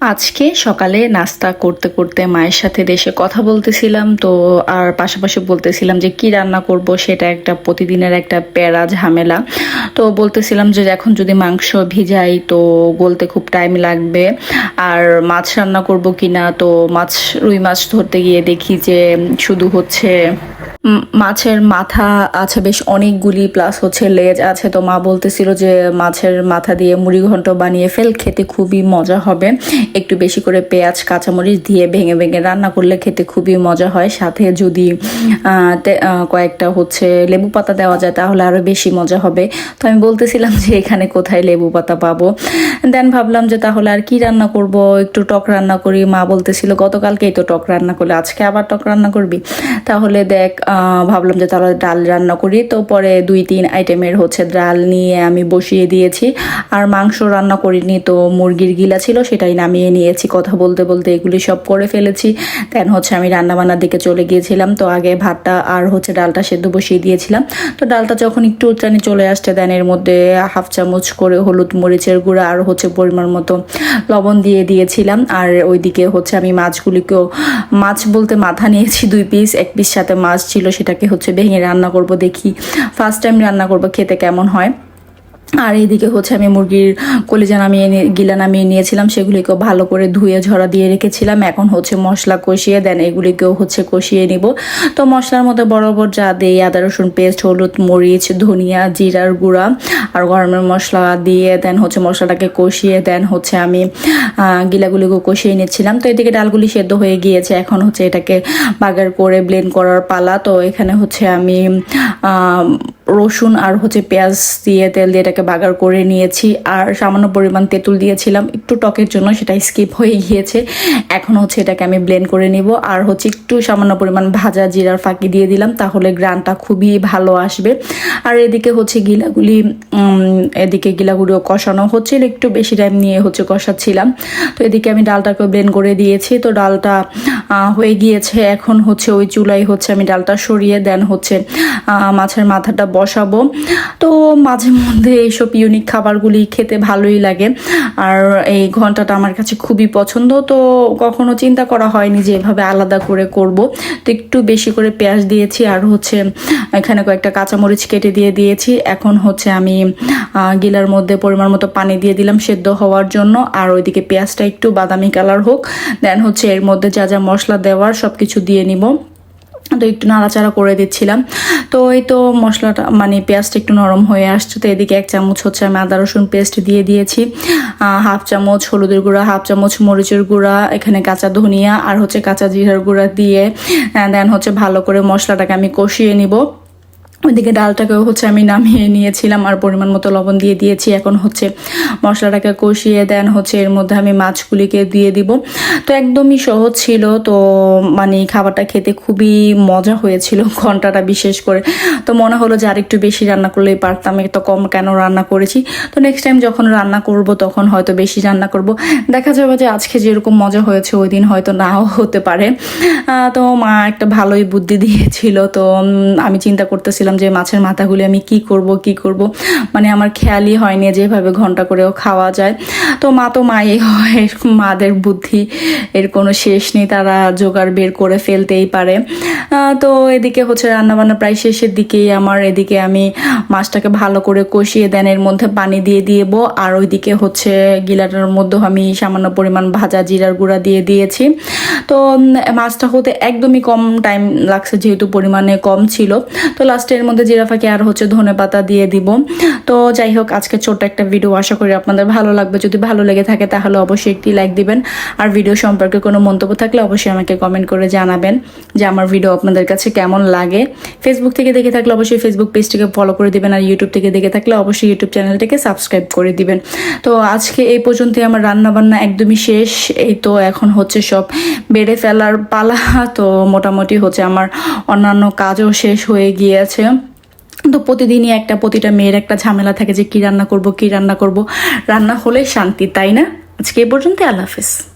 আজকে সকালে নাস্তা করতে করতে মায়ের সাথে দেশে কথা বলতেছিলাম, তো আর পাশাপাশি বলতেছিলাম যে কি রান্না করব সেটা একটা প্রতিদিনের একটা প্যারা ঝামেলা। তো বলতেছিলাম যে এখন যদি মাংস ভিজাই তো গলতে খুব টাইম লাগবে। আর মাছ রান্না করব কিনা, তো মাছ রুই মাছ ধরতে গিয়ে দেখি যে শুধু হচ্ছে মাছের মাথা আছে বেশ অনেকগুলি প্লাস হচ্ছে লেজ আছে। তো মা বলতেছিল যে, মাছের মাথা দিয়ে মুড়ি ঘন্ট বানিয়ে ফেল, খেতে খুবই মজা হবে। একটু বেশি করে পেঁয়াজ, কাঁচামরিচ দিয়ে ভেঙে ভেঙে রান্না করলে খেতে খুবই মজা হয়। সাথে যদি কয়েকটা হচ্ছে লেবু পাতা দেওয়া যায়, তাহলে আরও বেশি মজা হবে। তো আমি বলতেছিলাম যে, এখানে কোথায় লেবু পাতা পাবো? দেন ভাবলাম যে, তাহলে আর কি রান্না করব? একটু টক রান্না করি। মা বলতেছিল, গতকালকেই তো টক রান্না করলে, আজকে আবার টক রান্না করবি? তাহলে দেখ ভাবলাম যে তাহলে ডাল রান্না করি। তো পরে দুই তিন আইটেমের হচ্ছে ডাল নিয়ে আমি বসিয়ে দিয়েছি। আর মাংস রান্না করিনি তো মুরগির গিলা ছিল, সেটাই নামিয়ে নিয়েছি। কথা বলতে বলতে এগুলি সব করে ফেলেছি। দেন হচ্ছে আমি রান্না বান্নার দিকে চলে গিয়েছিলাম। তো আগে ভাতটা আর হচ্ছে ডালটা সেদ্ধ বসিয়ে দিয়েছিলাম। তো ডালটা যখন একটু উচ্চানি চলে আসছে দেন এর মধ্যে হাফ চামচ করে হলুদ মরিচের গুঁড়া আর হচ্ছে পরিমাণ মতো লবণ দিয়ে দিয়েছিলাম। আর ওইদিকে হচ্ছে আমি মাছগুলিকেও, মাছ বলতে মাথা নিয়েছি দুই পিস এক পিস সাথে মাছ ছিল। সেটাকে হচ্ছে ভেঙে রান্না করব দেখি। ফার্স্ট টাইম রান্না করব খেতে কেমন হয়? আর এইদিকে হচ্ছে আমি মুরগির কলিজা নামিয়ে গিলা নামিয়ে নিয়েছিলাম, সেগুলিকেও ভালো করে ধুয়ে ঝরা দিয়ে রেখেছিলাম। এখন হচ্ছে মশলা কষিয়ে দেন, এগুলিকেও হচ্ছে কষিয়ে নিব। তো মশলার মধ্যে বরাবর যা দেই, আদা, রসুন পেস্ট, হলুদ, মরিচ, ধনিয়া, জিরার গুঁড়া আর গরমের মশলা দিয়ে দেন, হচ্ছে মশলাটাকে কষিয়ে দেন, হচ্ছে আমি গিলাগুলিকেও কষিয়ে নিচ্ছিলাম। তো এদিকে ডালগুলি সেদ্ধ হয়ে গিয়েছে, এখন হচ্ছে এটাকে বাগার করে ব্লেন্ড করার পালা। তো এখানে হচ্ছে আমি রসুন আর হচ্ছে পেঁয়াজ দিয়ে তেল দিয়ে এটাকে বাগার করে নিয়েছি। আর সামান্য পরিমাণ তেঁতুল দিয়েছিলাম। একটু টকের জন্য সেটা স্কিপ হয়ে গিয়েছে। এখন হচ্ছে এটাকে আমি ব্লেন্ড করে নিব। আর হচ্ছে একটু সামান্য পরিমাণ ভাজা জিরার ফাঁকি দিয়ে দিলাম। তাহলে গ্রানটা খুবই ভালো আসবে। আর এদিকে হচ্ছে গিলাগুলি এদিকে গিলাগুলিও কষানো হচ্ছিল একটু বেশি টাইম নিয়ে হচ্ছে কষাচ্ছিলাম। তো এদিকে আমি ডালটাকে ব্লেন্ড করে দিয়েছি। তো ডালটা হয়ে গিয়েছে। এখন হচ্ছে ওই চুলাই হচ্ছে আমি ডালটা সরিয়ে দেন হচ্ছে মাছের মাথাটা বসাবো। তো মাঝে মধ্যে এইসব ইউনিক খাবারগুলি খেতে ভালোই লাগে। আর এই ঘন্টাটা আমার কাছে খুবই পছন্দ। তো কখনো চিন্তা করা হয়নি যে এভাবে আলাদা করে করব। তো একটু বেশি করে পেঁয়াজ দিয়েছি আর হচ্ছে এখানে কয়েকটা কাঁচামরিচ কেটে দিয়ে দিয়েছি। এখন হচ্ছে আমি গিলার মধ্যে পরিমাণ মতো পানি দিয়ে দিলাম সেদ্ধ হওয়ার জন্য। আর ওইদিকে পেঁয়াজটা একটু বাদামি কালার হোক। দেন হচ্ছে এর মধ্যে যা যা মশলা দেওয়ার সব কিছু দিয়ে নিব। তো একটু নাড়াচাড়া করে দিচ্ছিলাম। তো এই তো মশলাটা মানে পেঁয়াজটা একটু নরম হয়ে আসছে, তো এদিকে এক চামচ হচ্ছে আমি আদা, রসুন পেস্ট দিয়ে দিয়েছি। হাফ চামচ হলুদের গুঁড়া, হাফ চামচ মরিচের গুঁড়া, এখানে কাঁচা ধনিয়া আর হচ্ছে কাঁচা জিরার গুঁড়া দিয়ে দেন হচ্ছে ভালো করে মশলাটাকে আমি কষিয়ে নিব। ওইদিকে ডালটাকেও হচ্ছে আমি নামিয়ে নিয়েছিলাম আর পরিমাণ মতো লবণ দিয়ে দিয়েছি। এখন হচ্ছে মশলাটাকে কষিয়ে দেন হচ্ছে এর মধ্যে আমি মাছগুলিকে দিয়ে দিব। তো একদমই সহজ ছিল। তো মানে খাবারটা খেতে খুবই মজা হয়েছিল ঘন্টাটা বিশেষ করে। তো মনে হলো যে আরেকটু বেশি রান্না করলেই পারতাম, এত কম কেন রান্না করেছি? তো নেক্সট টাইম যখন রান্না করব তখন হয়তো বেশি রান্না করব। দেখা যাবে যে আজকে যেরকম মজা হয়েছে, ওই দিন হয়তো নাও হতে পারে। তো মা একটা ভালোই বুদ্ধি দিয়েছিল। তো আমি চিন্তা করতেছিলাম যে মাছের মাথাগুলি আমি কি করব কি করব। মানে আমার খেয়ালই হয়নি যেভাবে ঘণ্টা করেও খাওয়া যায়। তো মা তো মাই হয়, মাদের বুদ্ধি এর কোনো শেষ নেই, তারা জোগাড় বের করে ফেলতেই পারে। তো এদিকে হচ্ছে রান্নাবান্না প্রায় শেষের দিকেই আমার, এদিকে আমি মাছটাকে ভালো করে কষিয়ে দেন, এর মধ্যে পানি দিয়ে দিব আর ওইদিকে হচ্ছে গিলাটার মধ্যে আমি সামান্য পরিমাণ ভাজা জিরার গুঁড়া দিয়ে দিয়েছি। তো মাছটা হতে একদমই কম টাইম লাগছে, যেহেতু পরিমাণে কম ছিল। তো লাস্টে এর মধ্যে জিরাফাকে আর হচ্ছে ধনে পাতা দিয়ে দিব। তো যাই হোক, আজকে ছোট্ট একটা ভিডিও আশা করি আপনাদের ভালো লাগবে। যদি ভালো লেগে থাকে, তাহলে অবশ্যই একটি লাইক দিবেন। আর ভিডিও সম্পর্কে কোনো মন্তব্য থাকলে অবশ্যই আমাকে কমেন্ট করে জানাবেন যে আমার ভিডিও আপনাদের কাছে কেমন লাগে। ফেসবুক থেকে দেখে থাকলে অবশ্যই ফেসবুক পেজটিকে ফলো করে দিবেন। আর ইউটিউব থেকে দেখে থাকলে অবশ্যই ইউটিউব চ্যানেলটিকে সাবস্ক্রাইব করে দিবেন। তো আজকে এই পর্যন্তই, আমার রান্নাবান্না একদমই শেষ। এই তো এখন হচ্ছে সব বেড়ে ফেলার পালা তো মোটামুটি হচ্ছে আমার অন্যান্য কাজও শেষ হয়ে গিয়েছে। তো প্রতিদিনই একটা প্রতিটা মেয়ের একটা ঝামেলা থাকে যে কী রান্না করব, কী রান্না করব। রান্না হলে শান্তি, তাই না? আজকে এ পর্যন্ত আল্লাহ হাফেজ।